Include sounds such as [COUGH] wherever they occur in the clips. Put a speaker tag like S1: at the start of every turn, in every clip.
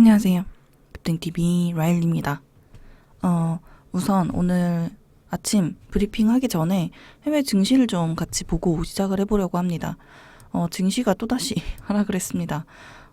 S1: 안녕하세요. 급등TV 라일입니다. 어, 우선 오늘 아침 브리핑 하기 전에 해외 증시를 좀 같이 보고 시작을 해보려고 합니다. 어, 증시가 또다시 [LAUGHS] 하락을 했습니다.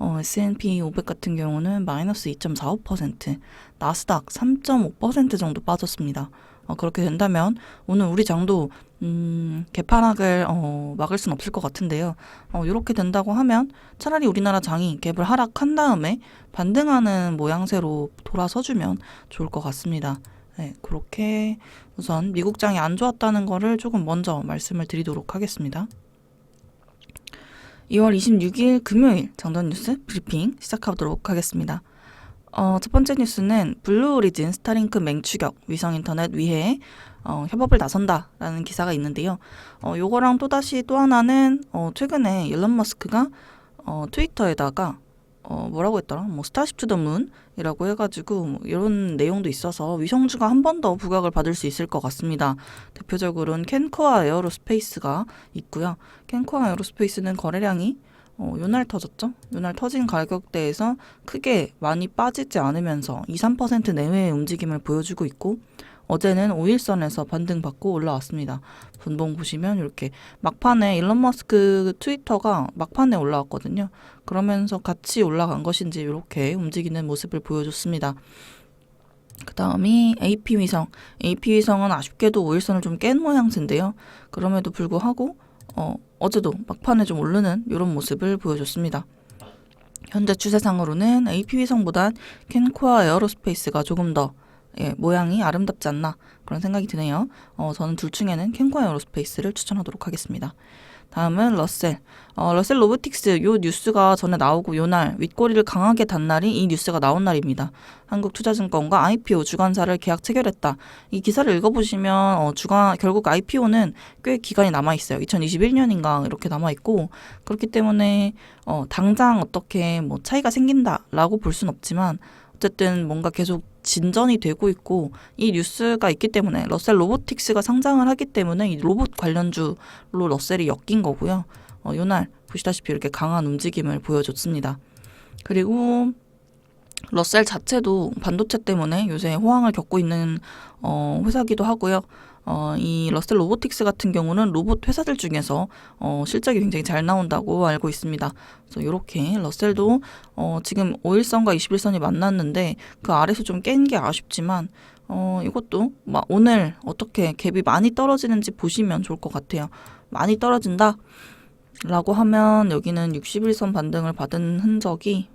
S1: 어, S&P 500 같은 경우는 마이너스 2.45%, 나스닥 3.5% 정도 빠졌습니다. 어, 그렇게 된다면 오늘 우리 장도 음, 개파락을 어, 막을 순 없을 것 같은데요. 어, 이렇게 된다고 하면 차라리 우리나라 장이 갭을 하락한 다음에 반등하는 모양새로 돌아서주면 좋을 것 같습니다. 네, 그렇게 우선 미국 장이 안 좋았다는 거를 조금 먼저 말씀을 드리도록 하겠습니다. 2월 26일 금요일 장전 뉴스 브리핑 시작하도록 하겠습니다. 어, 첫 번째 뉴스는 블루 오리진 스타링크 맹추격 위성 인터넷 위해 어, 협업을 나선다라는 기사가 있는데요. 어, 요거랑 또 다시 또 하나는 어, 최근에 일론 머스크가 어, 트위터에다가 어, 뭐라고 했더라? 뭐 스타쉽 투 더 문이라고 해가지고 뭐 이런 내용도 있어서 위성주가 한 번 더 부각을 받을 수 있을 것 같습니다. 대표적으로는 캔코아 에어로스페이스가 있고요. 캔코아 에어로스페이스는 거래량이 어, 요날 터졌죠? 요날 터진 가격대에서 크게 많이 빠지지 않으면서 2, 3% 내외의 움직임을 보여주고 있고 어제는 5일선에서 반등받고 올라왔습니다. 분봉 보시면 이렇게 막판에 일론 머스크 트위터가 막판에 올라왔거든요. 그러면서 같이 올라간 것인지 이렇게 움직이는 모습을 보여줬습니다. 그 다음이 AP 위성. AP 위성은 아쉽게도 5일선을 좀 깬 모양새인데요. 그럼에도 불구하고 어, 어제도 막판에 좀 오르는 이런 모습을 보여줬습니다. 현재 추세상으로는 AP 위성보단 캔코아 에어로스페이스가 조금 더 예, 모양이 아름답지 않나 그런 생각이 드네요. 어, 저는 둘 중에는 캔코아 에어로스페이스를 추천하도록 하겠습니다. 다음은 러셀. 어, 러셀 로보틱스 요 뉴스가 전에 나오고 요 날 윗꼬리를 강하게 단 날이 이 뉴스가 나온 날입니다. 한국투자증권과 IPO 주관사를 계약 체결했다. 이 기사를 읽어보시면 어, 주관 결국 IPO는 꽤 기간이 남아 있어요. 2021년인가 이렇게 남아 있고 그렇기 때문에 어, 당장 어떻게 뭐 차이가 생긴다라고 볼 수는 없지만 어쨌든 뭔가 계속 진전이 되고 있고 이 뉴스가 있기 때문에 러셀 로보틱스가 상장을 하기 때문에 이 로봇 관련주로 러셀이 엮인 거고요. 어, 요날 보시다시피 이렇게 강한 움직임을 보여줬습니다. 그리고 러셀 자체도 반도체 때문에 요새 호황을 겪고 있는 어, 회사기도 하고요. 어, 이 러셀 로보틱스 같은 경우는 로봇 회사들 중에서 어, 실적이 굉장히 잘 나온다고 알고 있습니다. 그래서 이렇게 러셀도 어, 지금 5일선과 21선이 만났는데 그 아래서 좀 깬 게 아쉽지만 어, 이것도 막 오늘 어떻게 갭이 많이 떨어지는지 보시면 좋을 것 같아요. 많이 떨어진다. 라고 하면 여기는 61선 반등을 받은 흔적이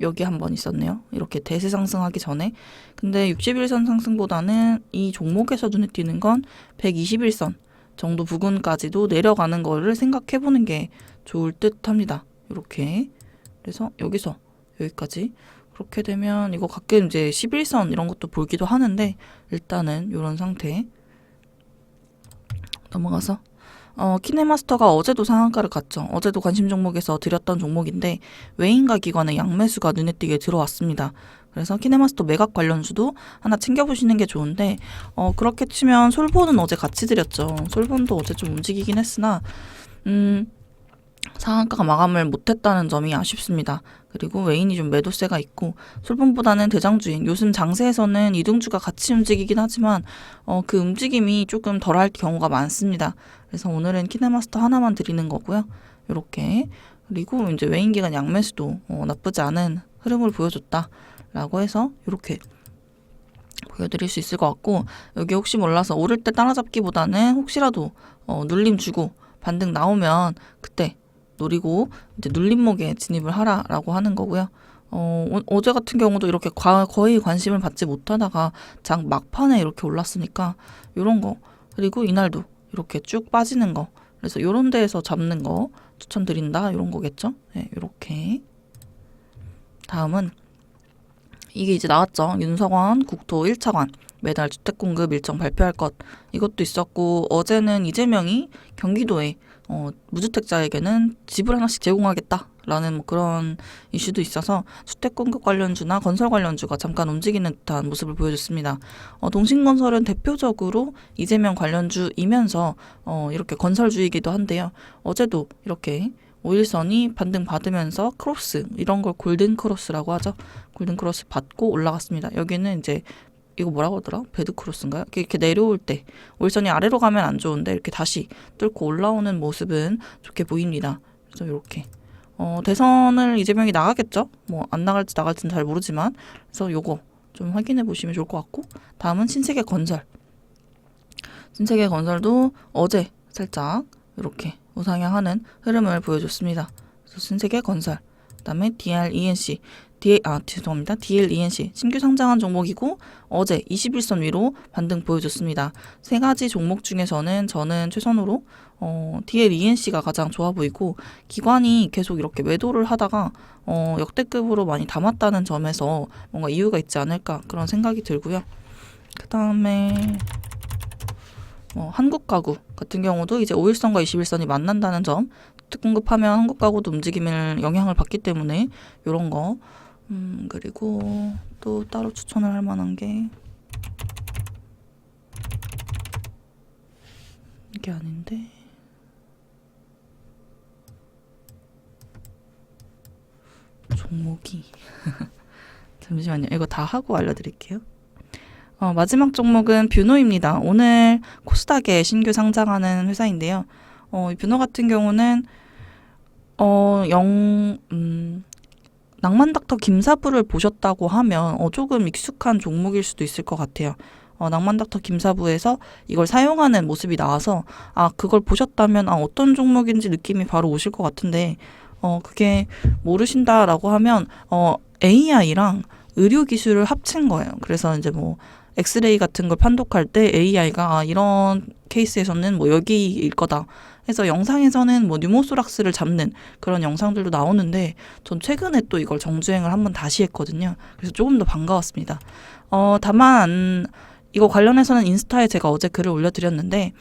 S1: 여기 한 번 있었네요. 이렇게 대세 상승하기 전에. 근데 61선 상승보다는 이 종목에서 눈에 띄는 건 121선 정도 부근까지도 내려가는 거를 생각해 보는 게 좋을 듯 합니다. 이렇게. 그래서 여기서 여기까지. 그렇게 되면 이거 가끔 이제 11선 이런 것도 보기도 하는데 일단은 이런 상태 넘어가서 어, 키네마스터가 어제도 상한가를 갔죠. 어제도 관심 종목에서 드렸던 종목인데 외인가 기관의 양매수가 눈에 띄게 들어왔습니다. 그래서 키네마스터 매각 관련주도 하나 챙겨보시는 게 좋은데 어, 그렇게 치면 솔본은 어제 같이 드렸죠. 솔본도 어제 좀 움직이긴 했으나 음, 상한가가 마감을 못했다는 점이 아쉽습니다. 그리고 외인이 좀 매도세가 있고 솔본보다는 대장주인 요즘 장세에서는 이등주가 같이 움직이긴 하지만 어, 그 움직임이 조금 덜할 경우가 많습니다. 그래서 오늘은 키네마스터 하나만 드리는 거고요. 이렇게 그리고 이제 외인 기간 양매수도 어, 나쁘지 않은 흐름을 보여줬다라고 해서 이렇게 보여드릴 수 있을 것 같고 여기 혹시 몰라서 오를 때 따라잡기보다는 혹시라도 어, 눌림 주고 반등 나오면 그때 노리고 이제 눌림목에 진입을 하라라고 하는 거고요. 어, 어- 어제 같은 경우도 이렇게 과- 거의 관심을 받지 못하다가 장 막판에 이렇게 올랐으니까 요런 거 그리고 이날도 이렇게 쭉 빠지는 거 그래서 요런 데에서 잡는 거 추천드린다 이런 거겠죠. 네, 요렇게 다음은 이게 이제 나왔죠. 윤석원 국토 1차관 매달 주택 공급 일정 발표할 것 이것도 있었고 어제는 이재명이 경기도에 어, 무주택자에게는 집을 하나씩 제공하겠다라는 뭐 그런 이슈도 있어서 주택 공급 관련주나 건설 관련주가 잠깐 움직이는 듯한 모습을 보여줬습니다. 어, 동신건설은 대표적으로 이재명 관련주이면서 어, 이렇게 건설주이기도 한데요. 어제도 이렇게 오일선이 반등 받으면서 크로스 이런 걸 골든 크로스라고 하죠. 골든 크로스 받고 올라갔습니다. 여기는 이제 이거 뭐라고 하더라? 배드 크로스인가요? 이렇게, 이렇게 내려올 때 오일선이 아래로 가면 안 좋은데 이렇게 다시 뚫고 올라오는 모습은 좋게 보입니다. 그래서 이렇게 어, 대선을 이재명이 나가겠죠? 뭐 안 나갈지 나갈지는 잘 모르지만 그래서 요거 좀 확인해 보시면 좋을 것 같고 다음은 신세계 건설 신세계 건설도 어제 살짝 이렇게 우상향하는 흐름을 보여줬습니다. 그래서 신세계 건설 그다음에 DRENC D 아 죄송합니다. DLENC 신규 상장한 종목이고 어제 21선 위로 반등 보여줬습니다. 세 가지 종목 중에서는 저는 최선으로 어, DLENC가 가장 좋아 보이고 기관이 계속 이렇게 매도를 하다가 어, 역대급으로 많이 담았다는 점에서 뭔가 이유가 있지 않을까 그런 생각이 들고요. 그 다음에 어, 한국 가구 같은 경우도 이제 5일선과 21선이 만난다는 점 특 공급하면 한국 가구도 움직임을 영향을 받기 때문에 이런 거 음, 그리고 또 따로 추천을 할 만한 게 이게 아닌데 종목이 [LAUGHS] 잠시만요. 이거 다 하고 알려드릴게요. 어, 마지막 종목은 뷰노입니다. 오늘 코스닥에 신규 상장하는 회사인데요. 어, 이 뷰노 같은 경우는 어, 영, 음, 낭만 닥터 김사부를 보셨다고 하면 어, 조금 익숙한 종목일 수도 있을 것 같아요. 어, 낭만 닥터 김사부에서 이걸 사용하는 모습이 나와서 아 그걸 보셨다면 아 어떤 종목인지 느낌이 바로 오실 것 같은데 어 그게 모르신다라고 하면 어 AI랑 의료 기술을 합친 거예요. 그래서 이제 뭐 엑스레이 같은 걸 판독할 때 AI가 아, 이런 케이스에서는 뭐 여기일 거다. 해서 영상에서는 뭐 뉴모소락스를 잡는 그런 영상들도 나오는데 전 최근에 또 이걸 정주행을 한번 다시 했거든요. 그래서 조금 더 반가웠습니다. 어, 다만 이거 관련해서는 인스타에 제가 어제 글을 올려드렸는데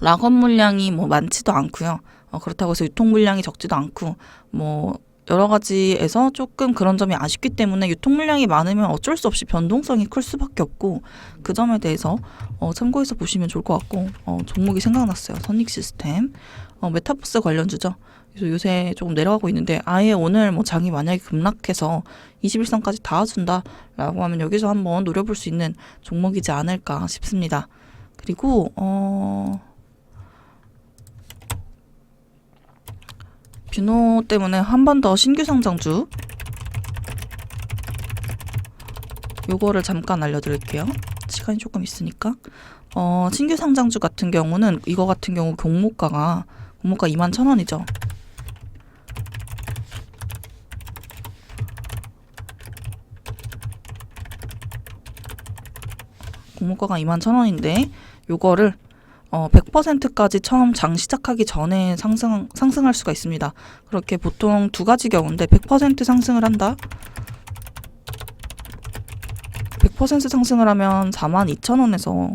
S1: 락업 물량이 뭐 많지도 않고요. 어, 그렇다고 해서 유통 물량이 적지도 않고 뭐 여러 가지에서 조금 그런 점이 아쉽기 때문에 유통 물량이 많으면 어쩔 수 없이 변동성이 클 수밖에 없고 그 점에 대해서 어, 참고해서 보시면 좋을 것 같고 어, 종목이 생각났어요. 선익 시스템 어, 메타버스 관련주죠. 그래서 요새 조금 내려가고 있는데 아예 오늘 뭐 장이 만약에 급락해서 21선까지 닿아준다라고 하면 여기서 한번 노려볼 수 있는 종목이지 않을까 싶습니다. 그리고 어 뷰노 때문에 한 번 더 신규 상장주 요거를 잠깐 알려드릴게요. 시간이 조금 있으니까 어 신규 상장주 같은 경우는 이거 같은 경우 공모가가 공모가 2만 천 원이죠. 공모가가 2만 천 원인데 요거를 어 100%까지 처음 장 시작하기 전에 상승 상승할 수가 있습니다. 그렇게 보통 두 가지 경우인데 100% 상승을 한다. 100% 상승을 하면 42,000원에서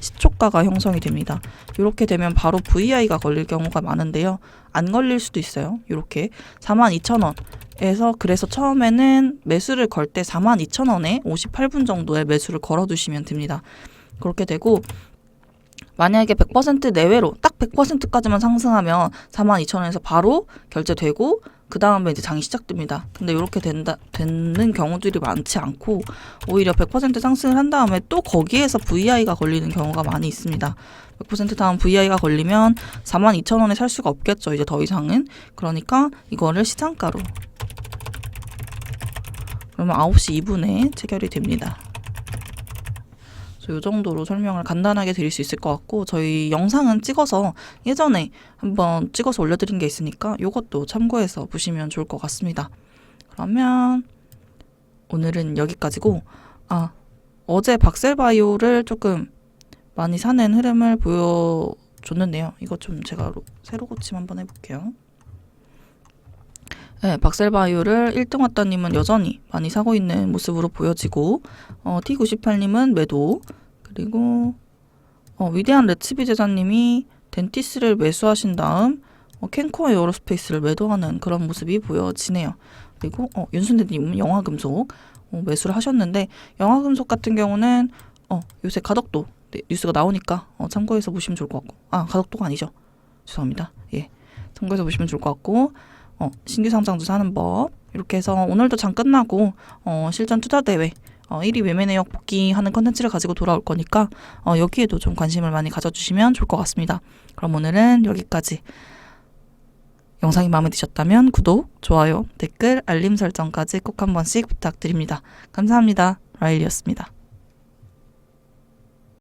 S1: 시초가가 형성이 됩니다. 이렇게 되면 바로 VI가 걸릴 경우가 많은데요. 안 걸릴 수도 있어요. 이렇게 42,000원 에서 그래서 처음에는 매수를 걸 때 42,000원에 58분 정도의 매수를 걸어 두시면 됩니다. 그렇게 되고 만약에 100% 내외로 딱 100%까지만 상승하면 42,000원에서 바로 결제되고 그 다음에 이제 장이 시작됩니다. 근데 이렇게 된다 되는 경우들이 많지 않고 오히려 100% 상승을 한 다음에 또 거기에서 VI가 걸리는 경우가 많이 있습니다. 100% 다음 VI가 걸리면 42,000원에 살 수가 없겠죠. 이제 더 이상은 그러니까 이거를 시장가로 그러면 9시 2분에 체결이 됩니다. 이 정도로 설명을 간단하게 드릴 수 있을 것 같고 저희 영상은 찍어서 예전에 한번 찍어서 올려드린 게 있으니까 이것도 참고해서 보시면 좋을 것 같습니다. 그러면 오늘은 여기까지고 아 어제 박셀바이오를 조금 많이 사는 흐름을 보여줬는데요. 이거 좀 제가 새로 고침 한번 해볼게요. 네, 박셀바이오를 1등 왔다님은 여전히 많이 사고 있는 모습으로 보여지고 어, T98님은 매도 그리고 어, 위대한 레츠비 제자님이 덴티스를 매수하신 다음 어, 캔코어 에어로스페이스를 매도하는 그런 모습이 보여지네요. 그리고 어, 윤순대님은 영화금속 어, 매수를 하셨는데 영화금속 같은 경우는 어, 요새 가덕도 네, 뉴스가 나오니까 어, 참고해서 보시면 좋을 것 같고 아 가덕도가 아니죠. 죄송합니다. 예. 참고해서 보시면 좋을 것 같고 어, 신규 상장 조사하는 법 이렇게 해서 오늘도 장 끝나고 어, 실전 투자 대회 어, 1위 외매 내역 복귀하는 컨텐츠를 가지고 돌아올 거니까 어, 여기에도 좀 관심을 많이 가져주시면 좋을 것 같습니다. 그럼 오늘은 여기까지. 영상이 마음에 드셨다면 구독, 좋아요, 댓글, 알림 설정까지 꼭 한 번씩 부탁드립니다. 감사합니다. 라일리였습니다.